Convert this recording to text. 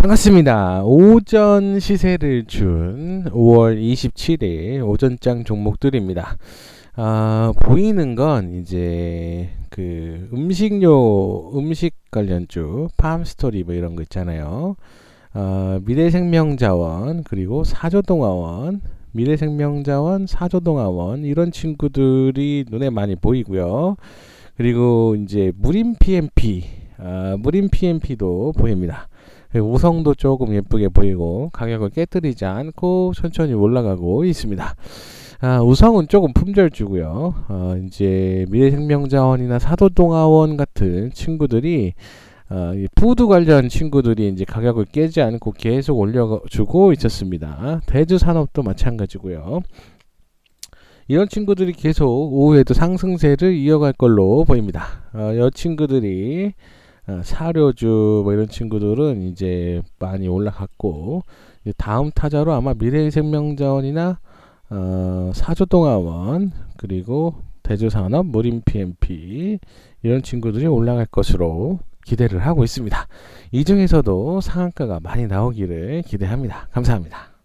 반갑습니다. 오전 시세를 준 5월 27일 오전장 종목들입니다. 아, 보이는 건 이제 그 음식료, 음식 관련주, 팜스토리 뭐 이런 거 있잖아요. 아, 미래생명자원, 그리고 사조동화원, 미래생명자원, 사조동화원 이런 친구들이 눈에 많이 보이고요. 그리고 이제 무림 PMP, 아, 무림 PMP도 보입니다. 우성도 조금 예쁘게 보이고 가격을 깨뜨리지 않고 천천히 올라가고 있습니다. 아, 우성은 조금 품절주고요. 어, 이제 미래생명자원이나 사도동화원 같은 친구들이 어, 이 푸드 관련 친구들이 이제 가격을 깨지 않고 계속 올려주고 있었습니다. 대주 산업도 마찬가지고요. 이런 친구들이 계속 오후에도 상승세를 이어갈 걸로 보입니다. 어, 이 친구들이 어, 사료주 뭐 이런 친구들은 이제 많이 올라갔고 이제 다음 타자로 아마 미래생명자원이나 어, 사조동화원 그리고 대주산업 무림 PMP 이런 친구들이 올라갈 것으로 기대를 하고 있습니다. 이 중에서도 상한가가 많이 나오기를 기대합니다. 감사합니다.